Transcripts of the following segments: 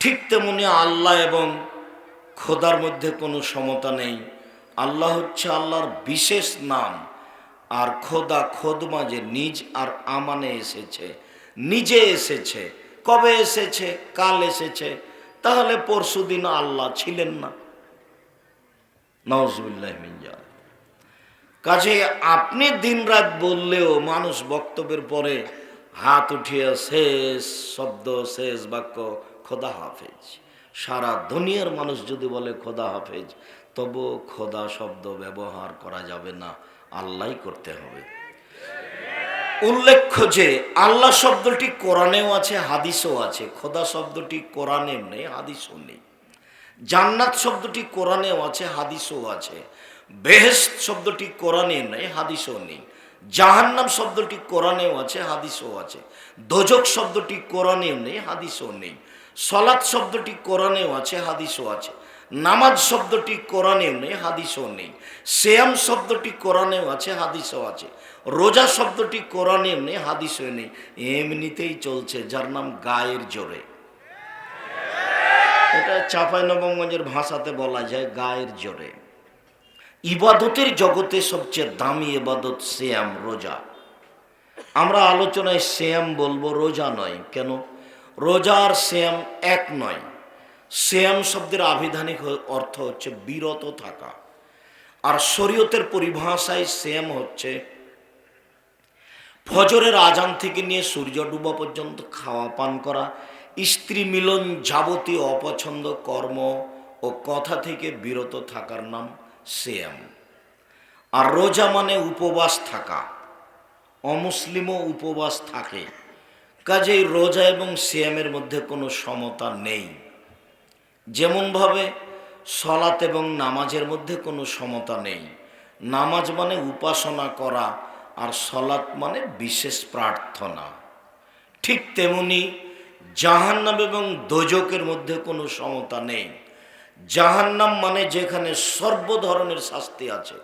ঠিক তেমনি আল্লাহ এবং খোদার মধ্যে কোনো সমতা নেই। আল্লাহ হচ্ছে আল্লাহর বিশেষ নাম, আর খোদা খোদ মাঝে নিজ আর আমানে এসেছে। নিজে এসেছে, কবে এসেছে, কাল এসেছে, তাহলে পরশুদিন আল্লাহ ছিলেন না। মিনজা কাজে আপনি দিনরাত বললেও মানুষ বক্তব্যের পরে হাত উঠিয়ে শেষ শব্দ, শেষ বাক্য খোদা হাফেজ। সারা দুনিয়ার মানুষ যদি বলে খোদা হাফেজ তবু খোদা শব্দ ব্যবহার করা যাবে না আল্লাহ করতে হবে। উল্লেখ্য যে, আল্লাহ শব্দটি কোরআনেও আছে, হাদিসও আছে। খোদা শব্দটি কোরআনেও নেই, হাদিসও নেই। জান্নাত শব্দটি কোরআনেও আছে, হাদিসও আছে। বেহেস্ত শব্দটি কোরআনে নেই, হাদিসও নেই। জাহান্নাম শব্দটি কোরআনেও আছে, হাদিসও আছে। দোজক শব্দটি কোরআনেও নেই, হাদিসও নেই। সলাৎ শব্দটি কোরআনেও আছে, হাদিসও আছে। নামাজ শব্দটি কোরআনেও নেই, হাদিসও নেই। শ্যাম শব্দটি কোরআনেও আছে, হাদিসও আছে। রোজা শব্দটি কোরআনেও নেই, হাদিসও নেই। এমনিতেই চলছে, যার নাম গায়ের জোরে। এটা চাপাই নবমগঞ্জের ভাষাতে বলা যায়, গায়ের জোরে। ইবাদতের জগতে সবচেয়ে দামি ইবাদত শ্যাম রোজা। আমরা আলোচনায় শ্যাম বলব, রোজা নয়। কেন? রোজা আর শ্যাম এক নয়। শ্যাম শব্দের আবিধানিক অর্থ হচ্ছে বিরত থাকা। আর শরীয়তের পরিভাষায় শ্যাম হচ্ছে ফজরের আজান থেকে নিয়ে সূর্য ডুবা পর্যন্ত খাওয়া, পান করা, স্ত্রী মিলন যাবতীয় অপছন্দ, কর্ম ও কথা থেকে বিরত থাকার নাম শ্যাম। আর রোজা মানে উপবাস থাকা। অমুসলিমও উপবাস থাকে। কাজেই রোজা এবং শ্যামের মধ্যে কোনো সমতা নেই। যেমনভাবে সলাত এবং নামাজের মধ্যে কোনো সমতা নেই। নামাজ মানে উপাসনা করা আর সলাত মানে বিশেষ প্রার্থনা। ঠিক তেমনি জাহান্নাম এবং দোজকের মধ্যে কোনো সমতা নেই। জাহান্নাম মানে যেখানে সর্ব ধরনের শাস্তি আছে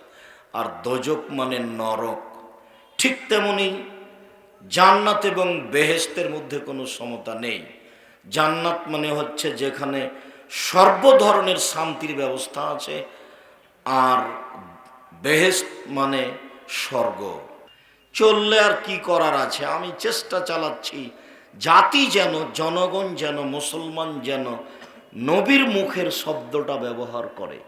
আর দোজক মানে নরক। ঠিক তেমনি জান্নাত এবং বেহেস্তের মধ্যে কোনো সমতা নেই। জান্নাত মানে হচ্ছে যেখানে সর্ব ধরনের শান্তির ব্যবস্থা আছে, আর বেহেস্ত মানে স্বর্গ। চললে আর কি করার আছে? আমি চেষ্টা চালাচ্ছি, জাতি যেন, জনগণ যেন, মুসলমান যেন নবীর মুখের শব্দটা ব্যবহার করে।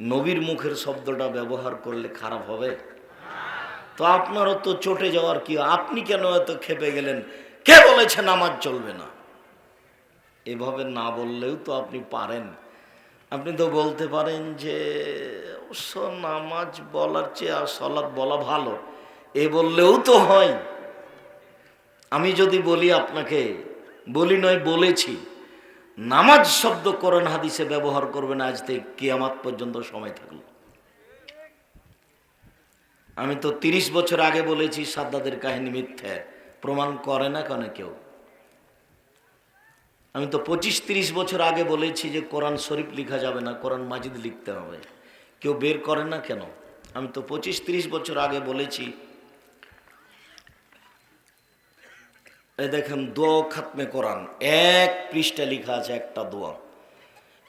নবীর মুখের শব্দটা ব্যবহার করলে খারাপ হবে? তো আপনারও তো চটে যাওয়ার কি আপনি কেন এত খেপে গেলেন? কে বলেছে নামাজ চলবে না? এভাবে না বললেও তো আপনি পারেন। আপনি তো বলতে পারেন যে, অবশ্য নামাজ বলার চেয়ে আর সলাৎ বলা ভালো। এ বললেও তো হয়। আমি যদি বলি আপনাকে, বলি নয়, বলেছি। নামাজ শব্দ করেন হাদিসে ব্যবহার করবেন আজ থেকে কিয়ামাত পর্যন্ত সময় থাকল। আমি তো তিরিশ বছর আগে বলেছি সাদ্দাদের কাহিনী মিথ্যে। প্রমাণ করে না কেন কেউ? আমি তো পঁচিশ তিরিশ বছর আগে বলেছি যে কোরআন শরীফ লিখা যাবে না, কোরআন মাজিদ লিখতে হবে। কেউ বের করে না কেন? আমি তো পঁচিশ তিরিশ বছর আগে বলেছি এই দেখেন দোয়া খাতমে কোরআন। এক পৃষ্ঠা লিখা আছে একটা দোয়া।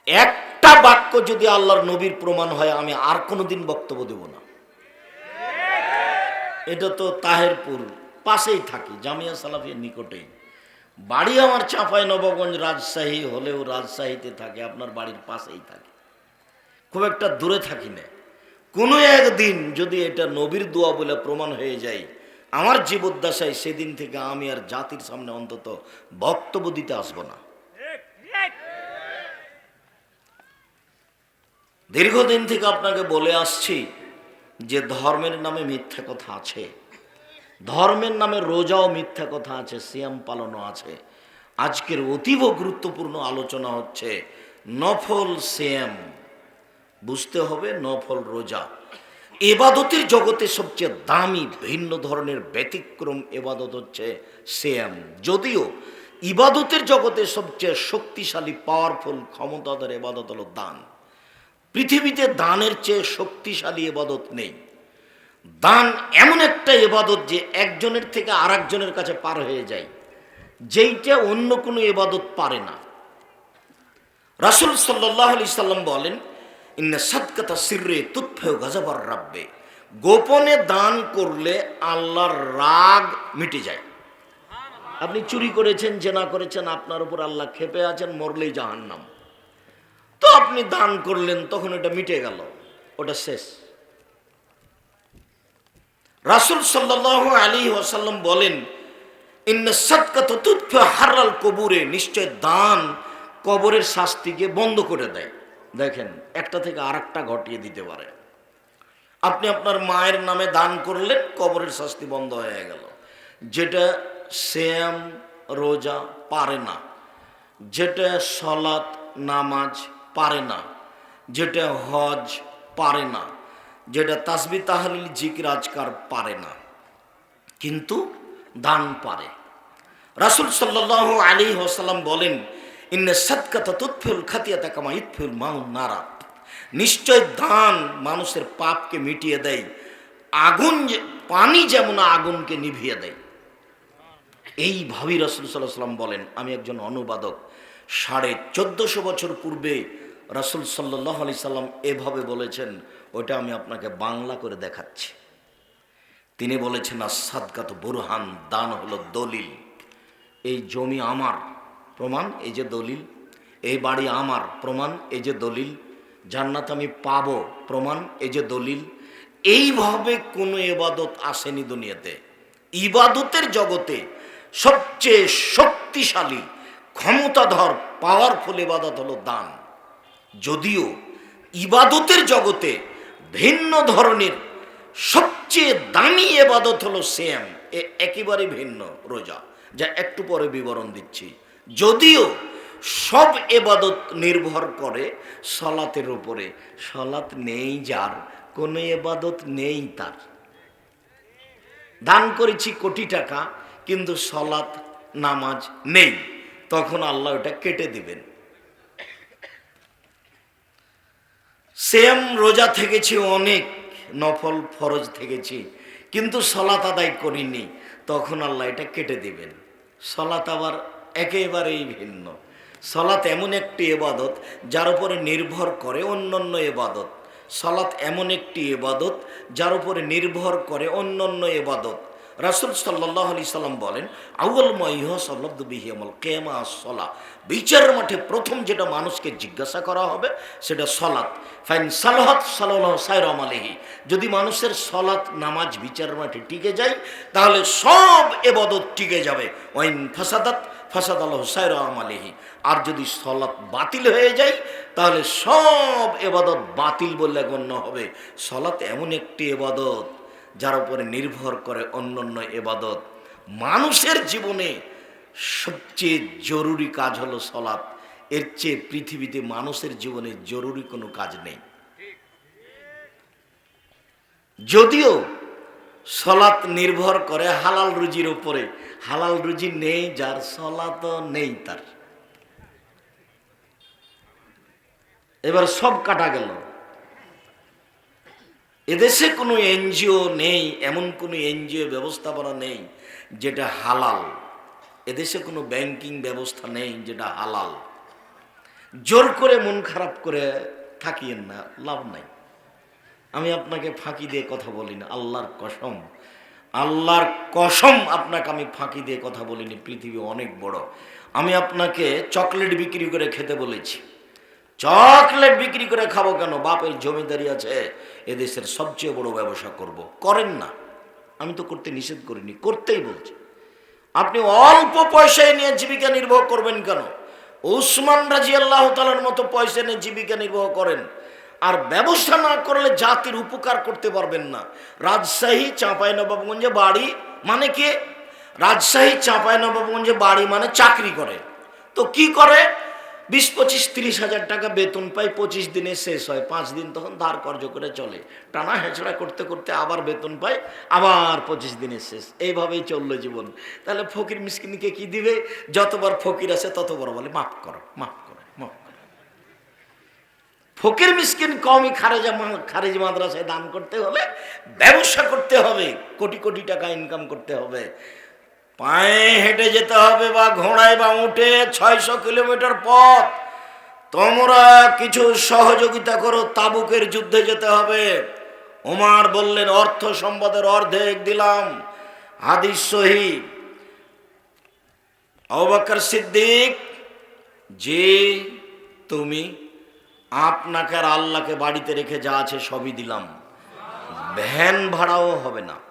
একটা বাক্য যদি আল্লাহর নবীর প্রমাণ হয়, আমি আর কোনোদিন বক্তব্য দেব না। এটা তো তাহেরপুর, পাশেই থাকি, জামিয়া সালাফির নিকটেই। বাড়ি আমার চাঁপাই নবগঞ্জ রাজশাহী হলেও রাজশাহীতে থাকে, আপনার বাড়ির পাশেই থাকে। খুব একটা দূরে থাকি না। কোনো একদিন যদি এটা নবীর দোয়া বলে প্রমাণ হয়ে যায়, আমার জীবদ্দশায় সেদিন থেকে আমি আর জাতির সামনে অন্তত বক্তব্য দিতে আসব না। দীর্ঘদিন থেকে আপনাকে বলে আসছি যে ধর্মের নামে মিথ্যা কথা আছে, ধর্মের নামে রোজাও মিথ্যা কথা আছে, সিয়াম পালনও আছে। আজকের অতীব গুরুত্বপূর্ণ আলোচনা হচ্ছে নফল সিয়াম। বুঝতে হবে নফল রোজা। এবাদতের জগতে সবচেয়ে দামি ভিন্ন ধরনের ব্যতিক্রম এবাদত হচ্ছে সিয়াম। যদিও ইবাদতের জগতে সবচেয়ে শক্তিশালী পাওয়ারফুল ক্ষমতাধর এবাদত হলো দান। পৃথিবীতে দানের চেয়ে শক্তিশালী এবাদত নেই। দান এমন একটা এবাদত যে একজনের থেকে আর একজনের কাছে পার হয়ে যায়। যেইটা অন্য কোনো এবাদত পারে না। রাসুল সাল্লাহ আলি সাল্লাম বলেন, ইন্না সিররে তুৎফেও গাজাবার রাব্বে। গোপনে দান করলে আল্লাহর রাগ মিটে যায়। আপনি চুরি করেছেন, জেনা করেছেন, আপনার উপর আল্লাহ খেপে আছেন, মরলেই জাহান্নাম। তো আপনি দান করলেন, তখন এটা মিটে গেল। ওটা শেষ। রাসুল সাল্লাহ আলী ওয়াসাল্লাম বলেন হারাল কবুরে নিশ্চয় দান কবরের শাস্তিকে বন্ধ করে দেয়। দেখেন, একটা থেকে আর ঘটিয়ে দিতে পারে। আপনি আপনার মায়ের নামে দান করলেন, কবরের শাস্তি বন্ধ হয়ে গেল। যেটা শ্যাম রোজা পারে না। যেটা সলাৎ, নামাজ পারে না, যেটা হজ পারে না, যেটা তাসবি তাহলিল জিকির আজকার পারে না, কিন্তু দান পারে। রাসুল সাল্লাহ আলী ওসাল্লাম বলেন, ইন্নে সৎকাতা তুৎফুল খাতিয়াতা কামা ইৎফুল মাউন নারাত নিশ্চয় দান মানুষের পাপকে মিটিয়ে দেয়, আগুন পানি যেমন আগুনকে নিভিয়ে দেয়। এইভাবেই রসুল সাল্লাহ সাল্লাম বলেন, আমি একজন অনুবাদক, সাড়ে চোদ্দশো বছর পূর্বে রসুল সাল্লাহ আলি সাল্লাম এভাবে বলেছেন ওটা আমি আপনাকে বাংলা করে দেখাচ্ছি। তিনি বলেছেন আসাদকাত বুরহান, দান হলো দলিল। এই জমি আমার প্রমাণ, এই যে দলিল। এই বাড়ি আমার প্রমাণ, এই যে দলিল। জান্নাত আমি পাবো, প্রমাণ, এই যে দলিল। এইভাবে কোনো এবাদত আসেনি দুনিয়াতে। ইবাদতের জগতে সবচেয়ে শক্তিশালী, ক্ষমতাধর পাওয়ারফুল ইবাদত হলো দান। যদিও ইবাদতের জগতে ভিন্ন ধরনের সবচেয়ে দামি এবাদত হলো সেম এ একেবারে ভিন্ন রোজা। যা একটু পরে বিবরণ দিচ্ছি। যদিও সব এবাদত নির্ভর করে সলাতের উপরে। সলাত নেই যার, কোনো এবাদত নেই তার। দান করেছি কোটি টাকা, কিন্তু সলাত, নামাজ নেই। তখন আল্লাহ ওটা কেটে দিবেন। সেম রোজা থেকেছি, অনেক নফল ফরজ থেকেছি, কিন্তু সলাত আদায় করিনি। তখন আল্লাহ এটা কেটে দিবেন। সলাত আবার একেবারেই ভিন্ন। সলাত এমন একটি এবাদত যার উপরে নির্ভর করে অন্যান্য এবাদত সলাত এমন একটি এবাদত যার উপরে নির্ভর করে অন্যান্য এবাদত রাসুল সাল্লাহ আলি সাল্লাম বলেন আউ্ল মহ সল্লাবিহিমল কেমা সলা বিচারের মাঠে প্রথম যেটা মানুষকে জিজ্ঞাসা করা হবে, সেটা সলাৎ ফাইন সালহত সাল্লাহ সাইরম আলহি যদি মানুষের সলাৎ নামাজ বিচারের মাঠে টিকে যায়, তাহলে সব এবাদত টিকে যাবে। ওয়াইন ফাসাদাত ফাসাদ আল্লাহ সাইরম আলহি আর যদি সলাৎ বাতিল হয়ে যায়, তাহলে সব এবাদত বাতিল বললে গণ্য হবে। সলাৎ এমন একটি এবাদত যার উপরে নির্ভর করে অন্যান্য এবাদত। মানুষের জীবনে সবচেয়ে জরুরি কাজ হলো সলাৎ এর চেয়ে পৃথিবীতে মানুষের জীবনে জরুরি কোনো কাজ নেই। যদিও সলাৎ নির্ভর করে হালাল রুজির উপরে, হালাল রুজি নেই, যার সলাৎ নেই তার। এবার সব কাটা গেল। এদেশে কোনো এনজিও নেই, এমন কোনো এনজিও ব্যবস্থাপনা নেই যেটা হালাল। এদেশে কোনো ব্যাংকিং ব্যবস্থা নেই যেটা হালাল। জোর করে মন খারাপ করে থাকিয়েন না, লাভ নাই। আমি আপনাকে ফাঁকি দিয়ে কথা বলি না, আল্লাহর কসম। আল্লাহর কসম আপনাকে আমি ফাঁকি দিয়ে কথা বলিনি, পৃথিবী অনেক বড়। আমি আপনাকে চকলেট বিক্রি করে খেতে বলেছি। চকলেট বিক্রি করে খাব কেন? বাপের জমিদারি আছে, এদেশের সবচেয়ে বড় ব্যবসা করব। করেন না। আমি তো করতে নিষেধ করিনি, করতেই বলছি। আপনি অল্প পয়সায় নিয়ে জীবিকা নির্বাহ করবেন কেন? উসমান রাজি আল্লাহ তালার মতো পয়সা নিয়ে জীবিকা নির্বাহ করেন। আর ব্যবস্থা না করলে জাতির উপকার করতে পারবেন না। রাজশাহী চাঁপাই নবাবগঞ্জে বাড়ি মানে কে? রাজশাহী চাঁপাই নবাবগঞ্জে বাড়ি মানে চাকরি করে। তো কি করে? বিশ, পঁচিশ, তিরিশ হাজার টাকা বেতন পাই, পঁচিশ দিনে শেষ হয়। পাঁচ দিন তখন ধার কর্য করে চলে। টানা হেঁচড়া করতে করতে আবার বেতন পাই, আবার পঁচিশ দিনে শেষ। এইভাবেই চলল জীবন। তাহলে ফকির মিসকিনকে কি দিবে? যতবার ফকির আছে ততবার বলে, মাফ করো মাফ করো মাফ করো। ফকির মিসকিন কমই খারেজা খারেজি মাদ্রাসায় দান করতে হলে, ব্যবসা করতে হবে। কোটি কোটি টাকা ইনকাম করতে হবে। পায়ে হেঁটে যেতে হবে বা ঘোড়ায় বা উঠে ছয়শো কিলোমিটার পথ। তোমরা কিছু সহযোগিতা করো, তাবুকের যুদ্ধে যেতে হবে। ওমার বললেন, অর্থ সম্পদের অর্ধেক দিলাম। হাদিস সহি। অবাকর সিদ্দিক, যে তুমি আপনাকে আর আল্লাহকে বাড়িতে রেখে যা আছে সবই দিলাম। ভ্যান ভাড়াও হবে না।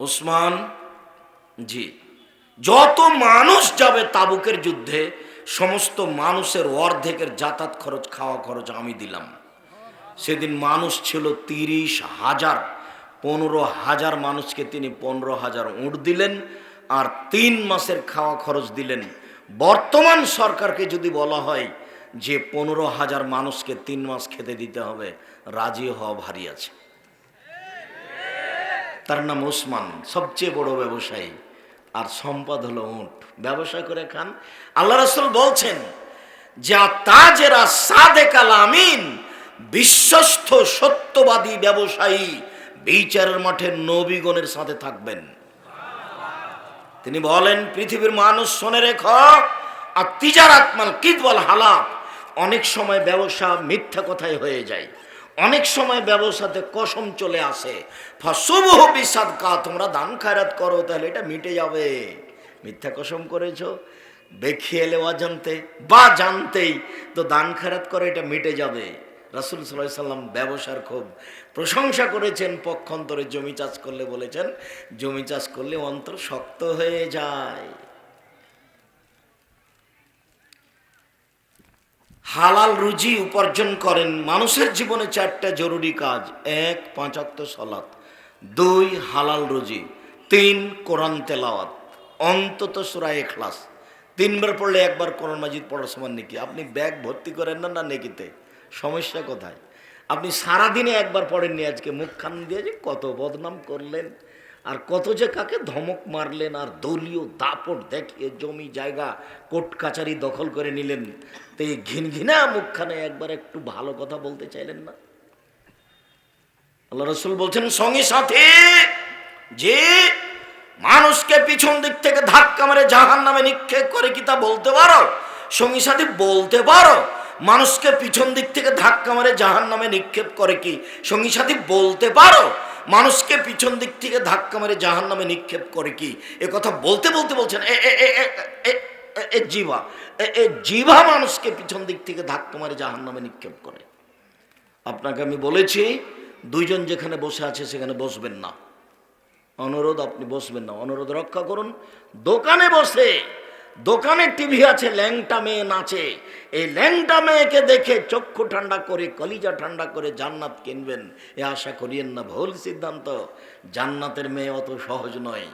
উসমান জি, যত মানুষ যাবে তাবুকের যুদ্ধে, সমস্ত মানুষের অর্ধেকের যাতায়াত খরচ, খাওয়া খরচ আমি দিলাম। সেদিন মানুষ ছিল তিরিশ হাজার, পনেরো হাজার মানুষকে তিনি পনেরো হাজার উঁট দিলেন আর তিন মাসের খাওয়া খরচ দিলেন। বর্তমান সরকারকে যদি বলা হয় যে পনেরো হাজার মানুষকে তিন মাস খেতে দিতে হবে, রাজি হওয়া ভারী আছে। তার নাম ওসমান, সবচেয়ে বড় ব্যবসায়ী। আর সম্পদ হলো উঁট। ব্যবসা করে খান। আল্লাহ রসুল বলছেন, যা তাজেরা সাদেকাল আমিন, বিশ্বস্ত সত্যবাদী ব্যবসায়ী বিচারের মাঠে নবীগণের সাথে থাকবেন। তিনি বলেন, পৃথিবীর মানুষ শোনে রেখ, আর তিজার আত্মাল কিদবল হালাপ অনেক সময় ব্যবসা মিথ্যা কথাই হয়ে যায়। অনেক সময় ব্যবসাতে কসম চলে আসে। ফসুবহ বিসাদ কা তোমরা দান খায়রাত করো, তাহলে এটা মিটে যাবে। মিথ্যা কসম করেছ? বেখিয়েলে অজান্তে বা জানতেই তো দান খায়রাত করে এটা মিটে যাবে। রাসুল সাল্লাহ সাল্লাম ব্যবসার খুব প্রশংসা করেছেন, পক্ষান্তরে জমি চাষ করলে বলেছেন, জমি চাষ করলে অন্তর শক্ত হয়ে যায়। হালাল রুজি উপার্জন করেন। মানুষের জীবনে চারটা জরুরি কাজ। এক পাঁচাত্ত সলাত। দুই, হালাল রুজি। তিন, কোরআন তেলাওয়াত। অন্তত সুরায় এখলাস তিনবার পড়লে একবার কোরআন মাজিদ পড়ার সমান নাকি? আপনি ব্যাগ ভর্তি করেন না না নেকিতে? সমস্যা কোথায়? আপনি সারাদিনে একবার পড়েননি আজকে? মুখখান দিয়ে যে কত বদনাম করলেন। আর কত যে কাকে ধমক মারলেন আর দলীয় দাপট দেখিয়ে জমি জায়গা কোর্ট কাচারি দখল করে নিলেন, তো এই ঘিন ঘিনা মুখখানে একবার একটু ভালো কথা বলতে চাইলেন না? আল্লাহ রসুল বলছেন, সঙ্গে সাথে যে মানুষকে পিছন দিক থেকে ধাক্কা মেরে জাহান নামে নিক্ষেপ করে কি তা বলতে পারো? সঙ্গী সাথে বলতে পারো, মানুষকে পিছন দিক থেকে ধাক্কা মারে জাহান নামে নিক্ষেপ করে কি? সঙ্গী সাথী বলতে পারো মানুষকে পিছন দিক থেকে ধাক্কা মারে জাহান নামে নিক্ষেপ করে কি? এ কথা বলতে বলতে বলছেন, এ এ জিভা এ জিভা মানুষকে পিছন দিক থেকে ধাক্কা মারে জাহান নামে নিক্ষেপ করে। আপনাকে আমি বলেছি, দুইজন যেখানে বসে আছে সেখানে বসবেন না। অনুরোধ, আপনি বসবেন না। অনুরোধ রক্ষা করুন, দোকানে বসে দোকানে টিভি আছে, ল্যাংটা মেয়ে নাচে। এই ল্যাংটা মেয়েকে দেখে চক্ষু ঠান্ডা করে, কলিজা ঠান্ডা করে জান্নাত কিনবেন। এ আশা করিয়েন না ভুল সিদ্ধান্ত। জান্নাতের মেয়ে অত সহজ নয়।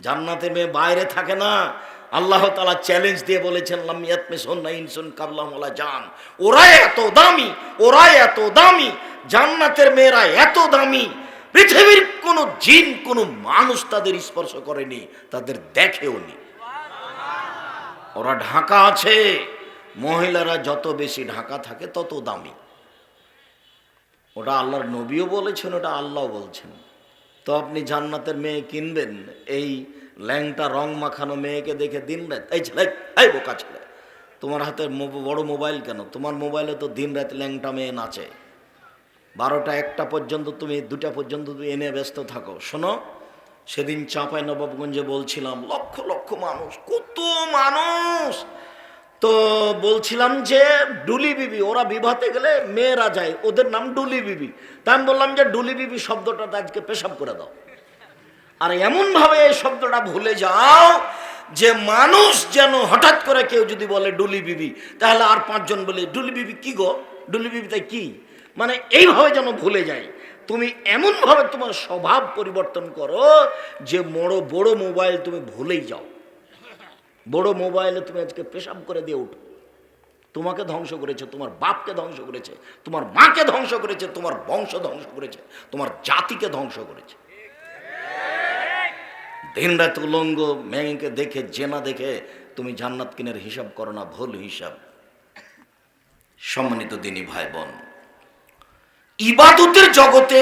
জান্নাতের মেয়ে বাইরে থাকে না। আল্লাহ তালা চ্যালেঞ্জ দিয়ে বলেছেন লামিয়াত মিশন না ইনসুন কাবলামলা জান। ওরা এত দামি, ওরা এত দামি, জান্নাতের মেয়েরা এত দামি। পৃথিবীর কোনো জিন, কোনো মানুষ তাদের স্পর্শ করেনি, তাদের দেখেও নি। ওরা ঢাকা আছে। মহিলারা যত বেশি ঢাকা থাকে, তত দামি। ওটা আল্লাহর নবীও বলেছেন, ওটা আল্লাহ বলছেন। তো আপনি জান্নাতের মেয়ে কিনবেন, এই ল্যাংটা রং মাখানো মেয়েকে দেখে দিন রাত এই ছেলে, এই বোকা ছেলে, তোমার হাতে বড় মোবাইল কেন? তোমার মোবাইলে তো দিন রাত ল্যাংটা মেয়ে নাচে। বারোটা একটা পর্যন্ত তুমি, দুটা পর্যন্ত তুমি এনে ব্যস্ত থাকো। শোনো সেদিন চাঁপাই নবাবগঞ্জে বলছিলাম, লক্ষ লক্ষ মানুষ, কত মানুষ? তো বলছিলাম যে, ডুলি বিবি, ওরা বিবাহতে গেলে মেয়েরা যায়, ওদের নাম ডুলি বিবি। তা আমি বললাম যে, ডুলি বিবি শব্দটা আজকে পেশাব করে দাও। আর এমনভাবে এই শব্দটা ভুলে যাও যে, মানুষ যেন হঠাৎ করে কেউ যদি বলে ডুলি বিবি, তাহলে আর পাঁচজন বলে, ডুলি বিবি কি গো? ডুলি বিবি তাই কি? মানে এইভাবে যেন ভুলে যায় তুমি এমনভাবে তোমার স্বভাব পরিবর্তন করো যে বড় বড় মোবাইল তুমি ভুলেই যাও। বড় মোবাইলে তুমি আজকে পেশাব করে দিয়ে উঠো। তোমাকে ধ্বংস করেছে, তোমার বাপকে ধ্বংস করেছে, তোমার মাকে ধ্বংস করেছে, তোমার বংশ ধ্বংস করেছে, তোমার জাতিকে ধ্বংস করেছে। দিন রাত উলঙ্গ মেয়েকে দেখে, জেনা দেখে তুমি জান্নাত কিনের হিসাব করো না, ভুল হিসাব। সম্মানিত দিনী ভাই বোন ইবাদতের জগতে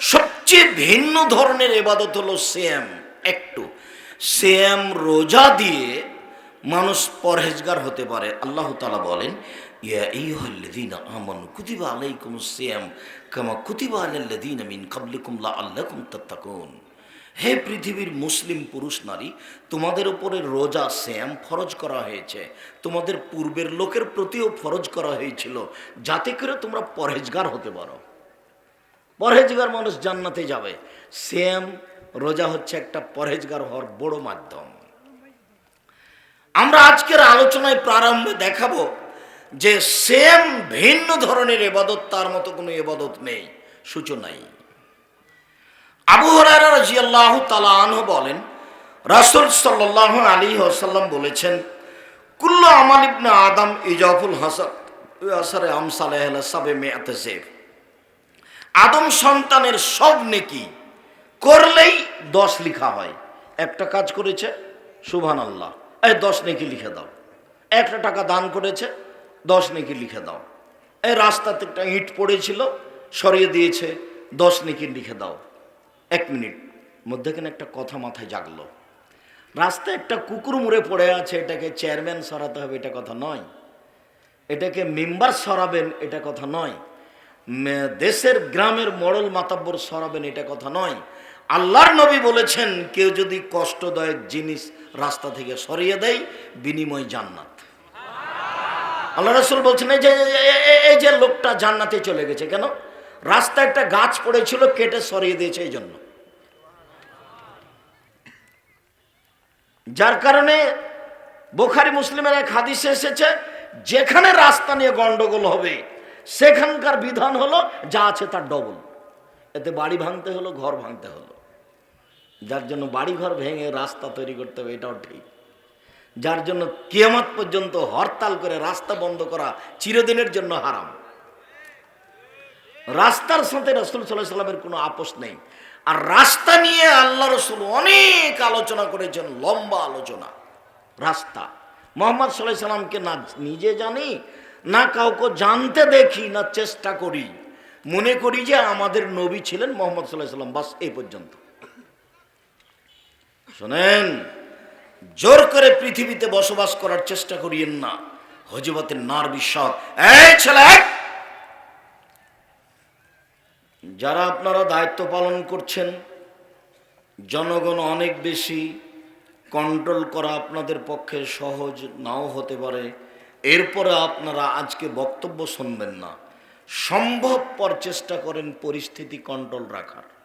সবচেয়ে ভিন্ন ধরনের ইবাদত হলো শ্যাম একটু। শ্যাম রোজা দিয়ে মানুষ পরহেজগার হতে পারে। আল্লাহ তালা বলেন হে পৃথিবীর মুসলিম পুরুষ নারী, তোমাদের উপরে রোজা শ্যাম ফরজ করা হয়েছে। তোমাদের পূর্বের লোকের প্রতিও ফরজ করা হয়েছিল। যাতে করে তোমরা পরহেজগার হতে পারো। পরহেজগার মানুষ জান্নাতে যাবে। সেম রোজা হচ্ছে একটা পরহেজগার হওয়ার বড় মাধ্যম। আমরা আজকের আলোচনায় প্রারম্ভে দেখাবো যে সেম ভিন্ন ধরনের এবাদত, তার মতো কোনো এবাদত নেই সূচনাই আবু হরারা রাজিয়াল্লাহ তালা আনহ বলেন, রাসুল সাল্লাহ আলী আসাল্লাম বলেছেন, কুল্ল আমাল ইবনে আদম ইজাফুল হাসান আমসালে সাবে মেয়াতে সেফ। আদম সন্তানের সব নেকি করলেই দশ লিখা হয়। একটা কাজ করেছে সুবহান আল্লাহ এই দশ নেকি লিখে দাও। একটা টাকা দান করেছে, দশ নেকি লিখে দাও। এই রাস্তাতে একটা ইট পড়েছিল, সরিয়ে দিয়েছে, দশ নেকি লিখে দাও। এক মিনিট, মধ্যেখানে একটা কথা মাথায় জাগলো। রাস্তায় একটা কুকুর মুড়ে পড়ে আছে, এটাকে চেয়ারম্যান সরাতে হবে, এটা কথা নয়। এটাকে মেম্বার সরাবেন, এটা কথা নয়। দেশের গ্রামের মডল মাতাব্বর সরাবেন, এটা কথা নয়। আল্লাহর নবী বলেছেন, কেউ যদি কষ্টদায়ক জিনিস রাস্তা থেকে সরিয়ে দেয়, বিনিময় জান্নাত। আল্লাহ রসুল বলছেন এই যে এই যে লোকটা জান্নাতে চলে গেছে কেন? রাস্তায় একটা গাছ পড়েছিল, কেটে সরিয়ে দিয়েছে, এই জন্য। যার কারণে বোখারি মুসলিমের এক হাদিসে এসেছে, যেখানে রাস্তা নিয়ে গন্ডগোল হবে সেখানকার বিধান হলো, যা আছে তার ডবল। এতে বাড়ি ভাঙতে হলো, ঘর ভাঙতে হলো। যার জন্য বাড়ি ঘর ভেঙে রাস্তা তৈরি করতে হবে, এটাও ঠিক। যার জন্য কিয়ামত পর্যন্ত হরতাল করে রাস্তা বন্ধ করা চিরদিনের জন্য হারাম। রাস্তার সাথে রসুল সাল্লাহ সাল্লামের কোনো আপোষ নেই। আর রাস্তা নিয়ে আল্লাহ রসুল অনেক আলোচনা করেছেন, লম্বা আলোচনা। রাস্তা। মোহাম্মদ সাল্লাহ সাল্লামকে না নিজে জানি না কাউকে জানতে দেখি, না চেষ্টা করি। মনে করি যে আমাদের নবী ছিলেন মোহাম্মদ সাল্লাহ সাল্লাম বাস এই পর্যন্ত। শোনেন, জোর করে পৃথিবীতে বসবাস করার চেষ্টা করিয়েন না। হজবতের নার বিশ্বাস এই ছেলে! যারা আপনারা দায়িত্ব পালন করছেন, জনগণ অনেক বেশি কন্ট্রোল করা আপনাদের পক্ষে সহজ নাও হতে পারে। এরপরে আপনারা আজকে বক্তব্য শুনবেন না। সম্ভবপর চেষ্টা করেন পরিস্থিতি কন্ট্রোল রাখার।